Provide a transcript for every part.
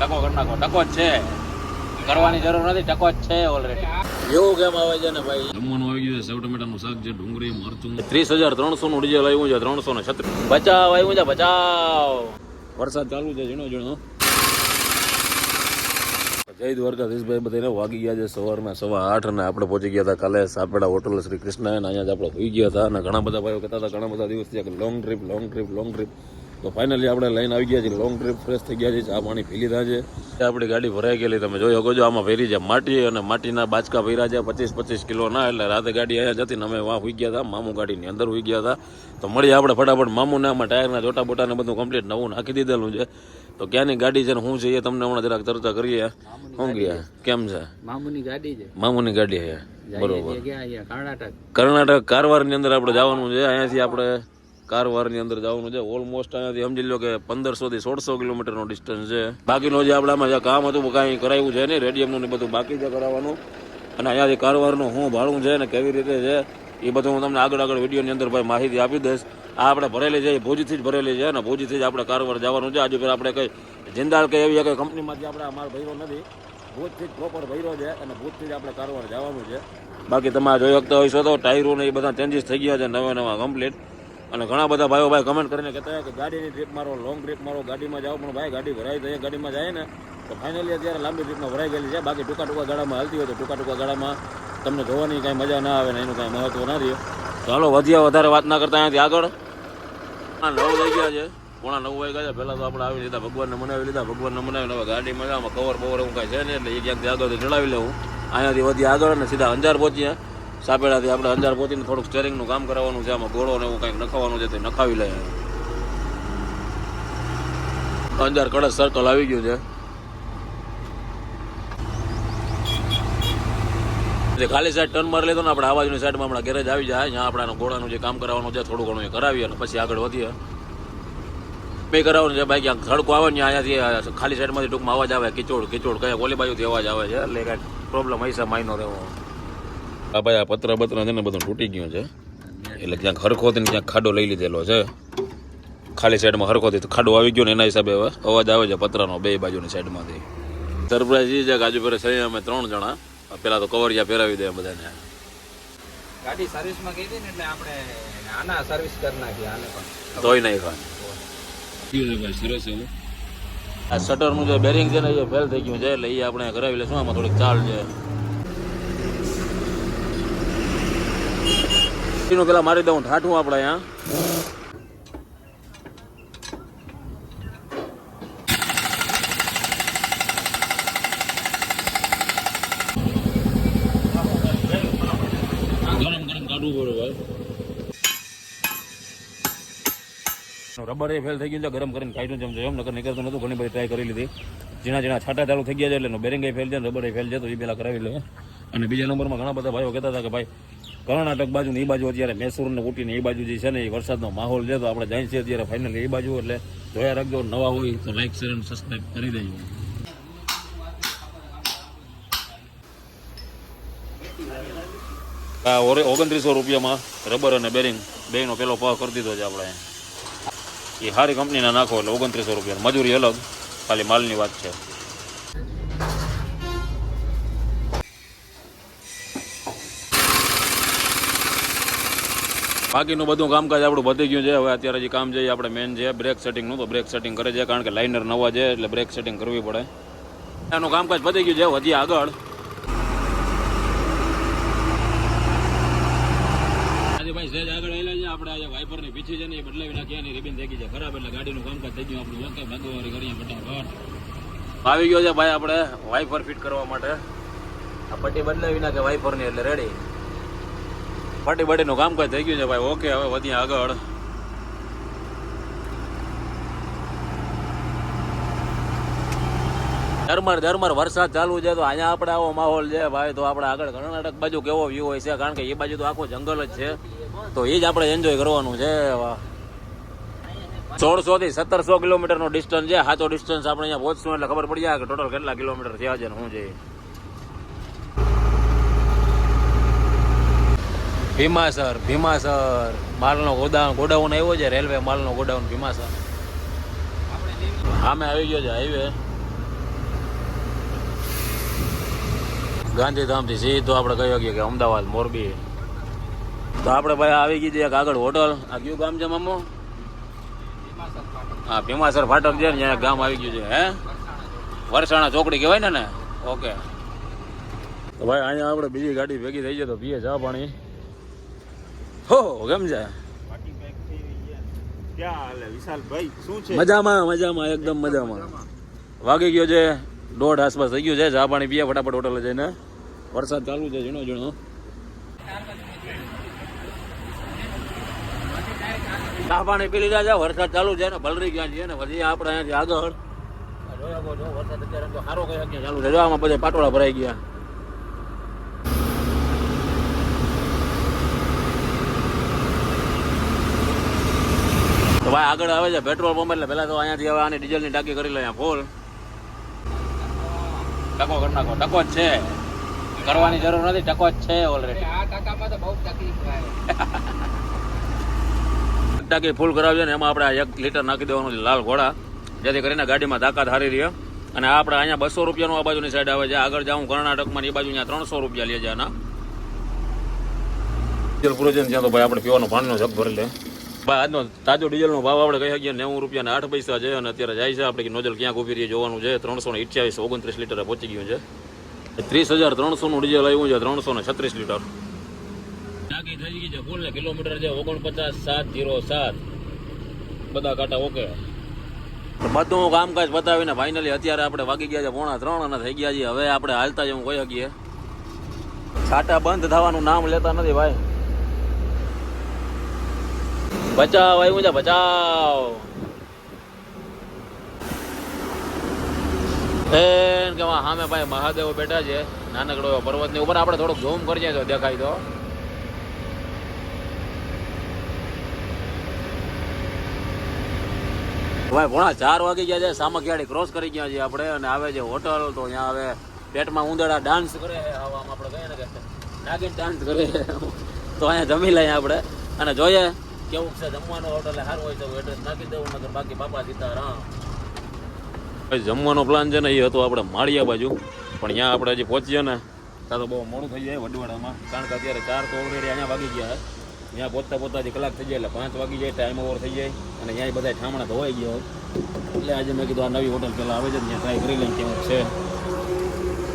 ટકો કરી નાખો. ટકો જ છે. કરવાની જરૂર નથી ટકો જ છે ઓલરેડી એવું કેમ આવે છે ને ભાઈ? જમવાનું આવી ગયું છે. સેવ ટમેટાનું શાક છે ડુંગળી મરચું. ત્રીસ હજાર ત્રણસો નું ડીજે આવ્યું છે ત્રણસો ને છત્રીસ. બચાવ આવ્યું છે બચાવ. વરસાદ ચાલુ છે ઝીણો ઝીણો. જય દ્વારકાધીશભાઈ બધાને વાગી ગયા છે સવારમાં સવા આઠ અને આપણે પહોંચી ગયા હતા કાલે સાપેડા હોટલ શ્રી કૃષ્ણ અને અહીંયા જ આપણે હોઈ ગયા હતા અને ઘણા બધા ભાઈઓ કહેતા હતા ઘણા બધા દિવસ થયા long trip long trip long trip તો ફાઇનલી આપણે લઈને આવી ગયા છીએ. લોંગ ટ્રીપ ફ્રેશ થઈ ગયા છે આ પાણી પી લીધા છે. તે આપણી ગાડી ભરાઈ ગયેલી તમે જોઈ શકો છો આમાં ફેરી છે માટી અને માટીના બાચકા ભર્યા છે. પચીસ પચીસ કિલો ના એટલે રાતે ગાડી અહીંયા જતી ને અમે વાં હોઈ ગયા હતા મામુ ગાડીની અંદર હોઈ ગયા હતા. તો મળીએ આપણે ફટાફટ મામુને આમાં ટાયરના જોટા બોટાને બધું કમ્પ્લીટ નવું નાખી દીધેલું છે. તો ક્યાંની ગાડી છે ને શું છે એ તમને હમણાં જરાક ચર્ચા કરીએ. શું ગયા? કેમ છે? મામુની ગાડી છે. મામુની ગાડી છે. બરોબર. કર્ણાટક. કર્ણાટક કારવારની અંદર આપણે જવાનું છે. અહીંયાથી આપણે કારવારની અંદર જવાનું છે. ઓલમોસ્ટ અહીંયાથી સમજી લો કે પંદરસો થી સોળસો કિલોમીટરનો ડિસ્ટન્સ છે. બાકીનો જે આપણામાં જે કામ હતું, કાંઈ કરાવ્યું છે નહીં. રેડિયમનું ને બધું બાકી છે કરાવવાનું. અને અહીંયાથી કારવારનું શું ભાડું છે ને કેવી રીતે છે, એ બધું હું તમને આગળ આગળ વિડીયોની અંદર ભાઈ માહિતી આપી દઈશ. આ આપણે ભરેલી છે, એ ભુજથી જ ભરેલી છે અને ભુજથી જ આપણે કારવાર જવાનું છે. આજે ફેર આપણે કંઈ જિંદાલ કંઈ એવી કંઈ કંપનીમાંથી આપણે અમારો ભૈરો નથી. ભુજથી જ પ્રોપર ભર્યો છે અને ભુજથી જ આપણે કારવાર જવાનું છે. બાકી તમે જોઈ શકતા હોય તો ટાયરો ને એ બધા ચેન્જીસ થઈ ગયા છે નવા નવા કમ્પ્લીટ અને ઘણા બધા ભાઈઓ ભાઈ કમેન્ટ કરીને કહેતા હોય કે ગાડીની ટ્રીપ મારો લોંગ ટ્રીપ મારો, ગાડીમાં જાઓ. પણ ભાઈ, ગાડી ભરાઈ જાય ગાડીમાં જાય ને, તો ફાઇનલી અત્યારે લાંબી ટ્રીપમાં ભરાઈ ગયેલી છે. બાકી ટૂંકા ટૂંકા ગાડામાં હાલતી હોય તો ટૂંકા ટૂંકા ગાડામાં તમને જોવાની કાંઈ મજા ના આવે ને એનું કાંઈ મહત્વ ના રહે. ચાલો વધ્યા વધારે વાત ના કરતા અહીંયાથી આગળ. આ નવ થઈ ગયા છે. પોણા નવ વાગ્યા છે. પહેલાં તો આપણે આવી લીધા ભગવાનને મનાવી લીધા. ભગવાનને મનાવીને હવે ગાડીમાં જાવ કવર બવર એવું કાંઈ છે ને એટલે એ ક્યાંકથી આગળથી ચડાવી લેવું. અહીંયાથી વધી આગળ અને સીધા અંજાર પહોંચ્યા. સાપેડાથી આપણે અંજાર પહોંચીને થોડુંક સ્ટેરિંગનું કામ કરાવવાનું છે, આમાં ગોળો ને એવું કંઈક નખાવાનું છે, તે નખાવી લે. અંજાર કડક સર્કલ આવી ગયું છે. ખાલી સાઈડ ટર્ન મારી લીધો ને, આપણે આવાજની સાઈડમાં હમણાં ગેરેજ આવી જાય, અહીંયા આપણા ગોળાનું જે કામ કરાવવાનું છે, થોડું ઘણું એ કરાવીએ અને પછી આગળ વધીએ. બે કરાવવાનું છે ભાઈ ક્યાંક સડકો આવે ને અહીંયાથી ખાલી સાઈડમાંથી ટૂંકમાં અવાજ આવે, કિચોડ કિચોડ, કયા ઓલી બાજુથી અવાજ આવે છે, એટલે કાંઈક પ્રોબ્લેમ હશે માઇનો રહેવો આ ભાઈ આ પત્ર બત્ર છે ને બધું તૂટી ગયું છે. એટલે ક્યાંક હરખોથી ને ક્યાંક ખાડો લઈ લીધેલો છે. ખાલી સાઈડમાં હરખોથી ખાડો આવી ગયો ને એના હિસાબે હવે. અવાજ આવે છે પતરાનો બે બાજુની સાઈડમાંથી સરપ્રાઈઝ એ છે કે આજુ ફેરે છે અમે ત્રણ જણા. પેલા તો કવરિયા પહેરાવી દે બધાને. ગાડી સર્વિસમાં ગઈ હતી ને એટલે આપણે આના સર્વિસ કરી નાખી આને પણ. ધોઈ નાખ્યા સરસ આ શટરનું જે બેરિંગ છે ને એ ફેલ થઈ ગયું છે એટલે એ આપણે કરાવી લેશું આમાં થોડીક ચાલ છે. એનું પેલા મારી દઉં, ઠાઠું આપણે રબર એ ફેલ થઈ ગયું છે, ગરમ કરીને કાઢ્યું જેમ છે એમ, નકર નીકળતું નતું ઘણી બધી ટ્રાય કરી લીધી. ઝીણા ઝીણા છાટા ચાલુ થઈ ગયા છે, એટલે બેરિંગ ફેલ છે રબર એ ફેલ છે, તો એ પેલા કરાવી લે અને બીજા નંબરમાં ઘણા બધા ભાઈઓ કહેતા હતા કે ભાઈ કર્ણાટક બાજુ ને એ બાજુ અત્યારે મૈસૂર ને ઉટી ને એ બાજુ જે છે ને એ વરસાદનો માહોલ છે, તો આપણે જાય છીએ અત્યારે ફાઇનલી એ બાજુ, એટલે જોયા રાખજો, નવા હોય તો લાઈક શેર અને સબસ્ક્રાઈબ કરી દેજો. આ ઓરે ઓગણત્રીસો રૂપિયામાં રબર અને બેરિંગ બેનો પેલો ભાવ કરી દીધો છે આપણે. એ સારી કંપનીના નાખો એટલે ઓગણત્રીસો રૂપિયા. મજૂરી અલગ, ખાલી માલની વાત છે. બાકીનું બધું કામકાજ આપણું વધી ગયું છે. હવે અત્યારે જે કામ છે આપણે મેન છે. બ્રેક સેટિંગનું તો બ્રેક સેટિંગ કરે છે કારણ કે લાઇનર નવા છે એટલે બ્રેક સેટિંગ કરવી પડે. એનું કામકાજ પતી ગયું છે. વધી આગળ. આજે ભાઈ સહેજ આગળ આવેલા છે. આપણે આજે વાઇપરની પીછી છે ને એ બદલાવી નાખી. એની થઈ ગઈ છે. ખરાબ એટલે ગાડીનું કામકાજ થઈ ગયું. આપણું ઓકે ભાગવારી કરીએ ફટાફટ આવી ગયો છે ભાઈ આપણે વાઇપર ફિટ કરવા માટે. આ પટ્ટી બદલાવી નાખે વાઇપરની એટલે રેડી પટ્ટી કામ કામકાજ થઈ ગયું છે ભાઈ. ઓકે, હવે વધીએ આગળ. ધરમર ધરમર વરસાદ ચાલુ છે તો અહીંયા આપણે આવો માહોલ છે ભાઈ. તો આપણે આગળ કર્ણાટક બાજુ કેવો વ્યૂ હોય છે? કારણ કે એ બાજુ તો આખું જંગલ જ છે. તો એ જ આપણે એન્જોય કરવાનું છે. સોળસો થી સત્તરસો કિલોમીટર નો ડિસ્ટન્સ છે. સાચો ડિસ્ટન્સ આપણે અહીંયા પહોંચશું એટલે ખબર પડી જાય કે ટોટલ કેટલા કિલોમીટર થયા છે શું છે ભીમાસર ભીમાસર. માલનો ગોડાઉન ગોડાઉન આવ્યો છે, રેલવે માલનો ગોડાઉન, ભીમાસર. સામે આવી ગયો છે હાઈવે ગાંધીધામથી સીધો આપણે કહી શકીએ કે અમદાવાદ, મોરબી. તો આપણે ભાઈ આવી ગઈ છે એક આગળ હોટલ. આ ગયું ગામ છે મામો? હા, ભીમાસર ફાટક છે ને ગામ આવી ગયું છે, હે? વરસાણા ચોકડી કહેવાય ને ને ઓકે. તો ભાઈ અહીંયા આપણે બીજી ગાડી ભેગી થઈ જાય તો પીએ ચા પાણી. હો છે? મજામાં મજામાં એકદમ મજામાં. વાગી ગયો છે દોઢ આસપાસ થઈ ગયું છે ચા પાણી પીએ ફટાફટ હોટલે જઈને. વરસાદ ચાલુ છે ઝીણો ઝીણો. ચા પાણી પી લીધા છે વરસાદ ચાલુ છે ને બલરી ગયા છે ને પછી આપણે અહીંયાથી આગળ. વરસાદ અત્યારે સારો કઈ ચાલુ છે. આમાં બધા પાટોળા ભરાઈ ગયા. તો ભાઈ આગળ આવે છે પેટ્રોલ પંપ એટલે પહેલાં તો અહીંયાથી હવે આની ડીઝલની ટાંકી કરી લે ફૂલ. ટકો કરી નાખો ટકો જ છે. કરવાની જરૂર નથી ટકો જ છે ઓલરેડી આ ટાકામાં તો બહુ તકલીફ થાય. ટાંકી ફૂલ કરાવજો ને એમાં આપણે એક લીટર નાખી દેવાનું છે લાલ ઘોડા. જેથી કરીને ગાડીમાં તાકાત હારી રહે. અને આપણે અહીંયા બસો રૂપિયાનું આ બાજુની સાઈડ આવે છે. આગળ જાઉં કર્ણાટકમાં એ બાજુ અહીંયા ત્રણસો રૂપિયા લે છે આના. પૂરો છે ત્યાં તો ભાઈ આપણે પીવાનો પાણીનો જગ ભરી લે. આજનો તાજો ડીઝલનો ભાવ આપણે કહી શકીએ નેવું રૂપિયા ને આઠ પૈસા છે અને અત્યારે જાય છે આપણે કે નોજલ ક્યાંક ઊભી રહી જોવાનું છે ત્રણસો ને અઠ્યાવીસ ઓગણત્રીસ લીટરે પહોંચી ગયું છે. ત્રીસ હજાર ત્રણસોનું ડીઝલ આવ્યું છે ત્રણસો ને છત્રીસ લીટર. ટાંકી થઈ ગઈ છે ફૂલ ને કિલોમીટર છે ઓગણપચાસ સાત જીરો સાત. બધા કાંટા ઓકે. બધું કામકાજ બતાવીને ફાઇનલી અત્યારે આપણે વાગી ગયા છે પોણા ત્રણ અને થઈ ગયા છે. હવે આપણે હાલતા જ હું કહી શકીએ. કાંટા બંધ થવાનું નામ લેતા નથી ભાઈ. બચાવ આવ્યું છે, બચાવ. એન કે સામે ભાઈ મહાદેવ બેઠા છે, નાનકડો પર્વત પર્વતની ઉપર આપણે થોડુંક ઝૂમ કરીએ તો દેખાય તો. ભાઈ, પોણા ચાર વાગી ગયા છે, સામખિયાળી ક્રોસ કરી ગયા છીએ આપણે અને આવે છે હોટલ તો ત્યાં હવે પેટમાં ઉંદડા ડાન્સ કરે છે આવા આપણે કહીએ ને કે નાગીન ડાન્સ કરે તો અહીંયા જમી લઈએ આપણે. અને જોઈએ કેવું છે? જમવાનું હોટલ સારું હોય તો એડ્રેસ નાખી દેવું નગર બાકી બાપા સીતારામ. ભાઈ, જમવાનો પ્લાન છે ને એ હતો આપણે માળિયા બાજુ. પણ ત્યાં આપણે હજી પહોંચીએ ને, ત્યાં તો બહુ મોડું થઈ જાય વડવાડામાં. કારણ કે અત્યારે ચાર તો ઓલરેડી અહીંયા વાગી ગયા ત્યાં પહોંચતા પહોંચતા હજી કલાક થઈ જાય એટલે પાંચ વાગી જાય ટાઈમ ઓવર થઈ જાય. અને ત્યાં બધા ઠામણા ધોવાઈ ગયા હોય. એટલે આજે મેં કીધું આ નવી હોટલ પહેલાં આવે છે ત્યાં ટ્રાય કરી લઈએ, કેવું છે.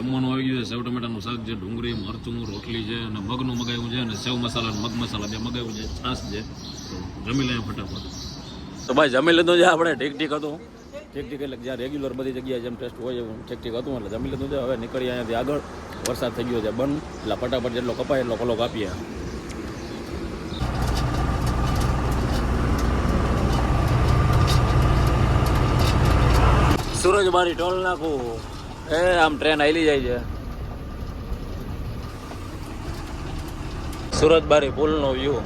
જમવાનું આવી ગયું છે. સેવ ટમેટાનું શાક છે, ડુંગળી, મરચું, રોટલી છે અને મગનું મગાવ્યું છે અને સેવ મસાલા અને મગ મસાલા બે મગાવ્યું છે. છાસ છે. જમી લઈએ ફટાફટ. તો ભાઈ, જમી લીધું છે આપણે? ઠીક ઠીક હતું? ઠીક ઠીક એટલે જ્યાં રેગ્યુલર બધી જગ્યાએ જેમ ટેસ્ટ હોય એવું ઠીક ઠીક હતું, એટલે જમી લીધું છે. હવે નીકળી અહીંયાથી આગળ. વરસાદ થઈ ગયો છે બંધ. એટલે ફટાફટ જેટલો કપાય એટલો પલોક આપીએ સુરજબારી ટોલ નાખું. એ, આમ ટ્રેન આયલી જાય છે. સુરત બારી પુલનો વ્યૂ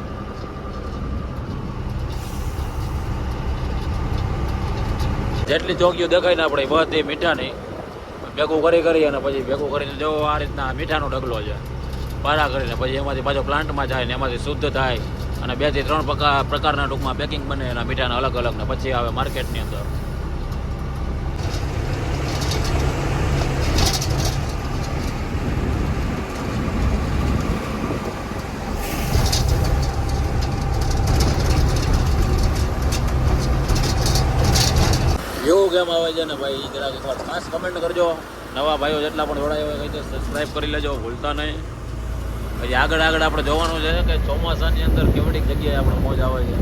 જેટલી ચોકીઓ દેખાય ને આપણે, બધી મીઠાની. ભેગું કરી કરી અને પછી ભેગું કરીને જો આ રીતના મીઠાનો ઢગલો છે. પારા કરીને પછી એમાંથી પાછો પ્લાન્ટમાં જાય ને એમાંથી શુદ્ધ થાય. અને બેથી ત્રણ પ્રકાર પ્રકારના ટૂંકમાં પેકિંગ બને એના મીઠાના અલગ અલગ ને પછી આવે માર્કેટની અંદર. કેમ આવે છે ને ભાઈ જરાક એકવાર ખાસ કમેન્ટ કરજો. નવા ભાઈઓ જેટલા પણ જોડાયા હોય કઈ સબસ્ક્રાઈબ કરી લેજો, ભૂલતા નહીં. પછી આગળ આગળ આપણે જોવાનું છે કે ચોમાસાની અંદર કેવડી જગ્યાએ આપણે મોજ આવે છે.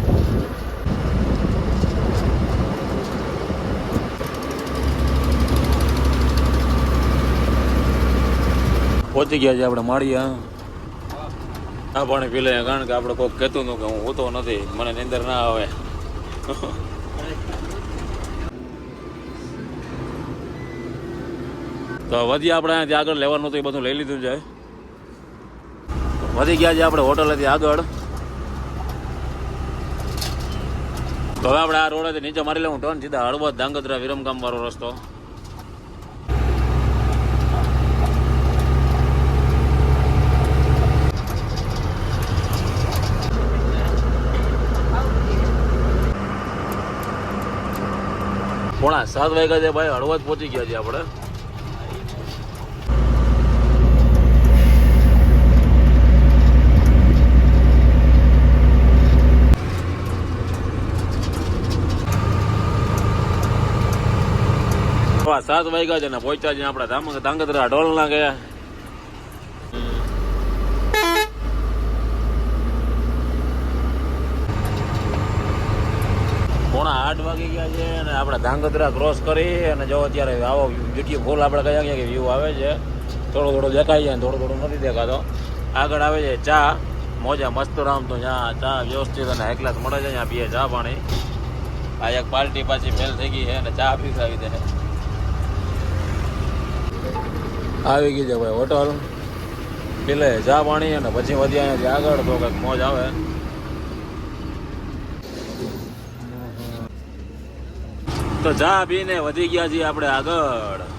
પહોંચી ગયા છે આપણે માળીએ આ પાણી પી લઈએ કારણ કે આપણે કોઈક કહેતું હતું કે હું હોતો નથી, મને નિંદર ના આવે. તો વધી આપણે અહીંયા આગળ લેવાનું હતું, એ બધું લઈ લીધું છે વધી ગયા છે આપણે હોટલેથી આગળ. તો હવે આપણે આ રોડેથી નીચે મારી લેવું ટર્ન સીધા હળવદ ધાંગધ્રા વિરમગામ વાળો રસ્તો. પોણા સાત વાગ્યા છે ભાઈ હળવદ પહોંચી ગયા છે આપણે. સાત વાગ્યા છે ને પહોંચ્યા છે આપણા ધામ ધાંગધ્રા ઢોલના ગયા. પોણા આઠ વાગી ગયા છે અને આપણે ધાંગધ્રા ક્રોસ કરી અને જો અત્યારે આવો યુટ્યુબ ફૂલ આપણે કયા ક્યાં વ્યૂ આવે છે, થોડો થોડો દેખાય છે ને થોડો થોડો નથી દેખાતો. આગળ આવે છે ચા. મોજા મસ્ત રામ તો જ્યાં ચા વ્યવસ્થિત અને એકલા મળે છે, ત્યાં પીએ ચા પાણી. આ એક પાર્ટી પાછી ફેલ થઈ ગઈ છે અને ચા પીવડાવી દે. આવી ગઈ છે ભાઈ હોટલ. પેલે ચા પાણી અને પછી વધી અહીંયાથી આગળ, તો કંઈક મોજ આવે. તો ચા પીને વધી ગયા છીએ આપણે આગળ.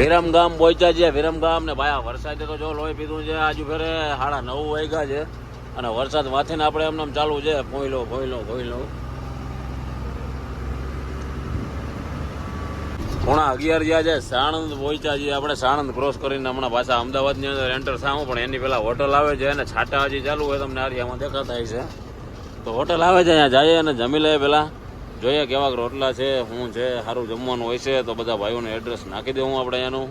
વિરમગામ પહોંચ્યા છે. વિરમગામ ને ભાઈ વરસાદ તો જો લોહી પીધું છે. આજુ ફેરે સાડા નવ વાગ્યા છે. અને વરસાદ માથીને આપણે એમને એમ ચાલુ છે. ભોયલો ભોયલો ભોયલો. પોણા અગિયાર જ્યાં છે, સાણંદ પહોંચ્યા છીએ આપણે. સાણંદ ક્રોસ કરીને હમણાં પાછા અમદાવાદની અંદર એન્ટર થાવું પણ એની પહેલાં હોટલ આવે છે અને છાટા હજી ચાલુ હોય તમને આરિયામાં દેખાતા છે તો હોટલ આવે છે, અહીંયા જઈએ અને જમી લઈએ પહેલાં. જોઈએ કેવા રોટલા છે શું છે સારું જમવાનું હોય છે તો બધા ભાઈઓને એડ્રેસ નાખી દઉં આપણે એનું.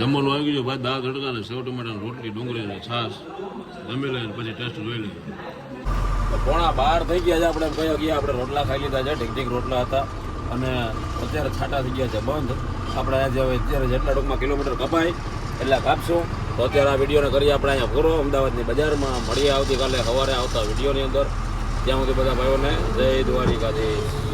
જમવાનું આવી ગયું ભાઈ દાળ તડકા ને સેવ ટમેટા રોટલી ડુંગળી ને છાશ. જમી લઈને પછી ટેસ્ટ જોઈ લઈએ. પોણા બહાર થઈ ગયા છે આપણે એમ કહી ગયા આપણે રોટલા ખાઈ લીધા છે ઢીક ઢીક રોટલા હતા. અને અત્યારે છાટા થઈ ગયા છે બંધ. આપણે આજે હવે અત્યારે જેટલા ટૂંકમાં કિલોમીટર કપાય એટલા કાપશું. તો અત્યારે આ વિડીયોને કરીએ આપણે અહીંયા પૂરો. અમદાવાદની બજારમાં મળીએ આવતીકાલે સવારે આવતા વિડીયોની અંદર. ત્યાં સુધી બધા ભાઈઓને જય દ્વારિકાધીશ.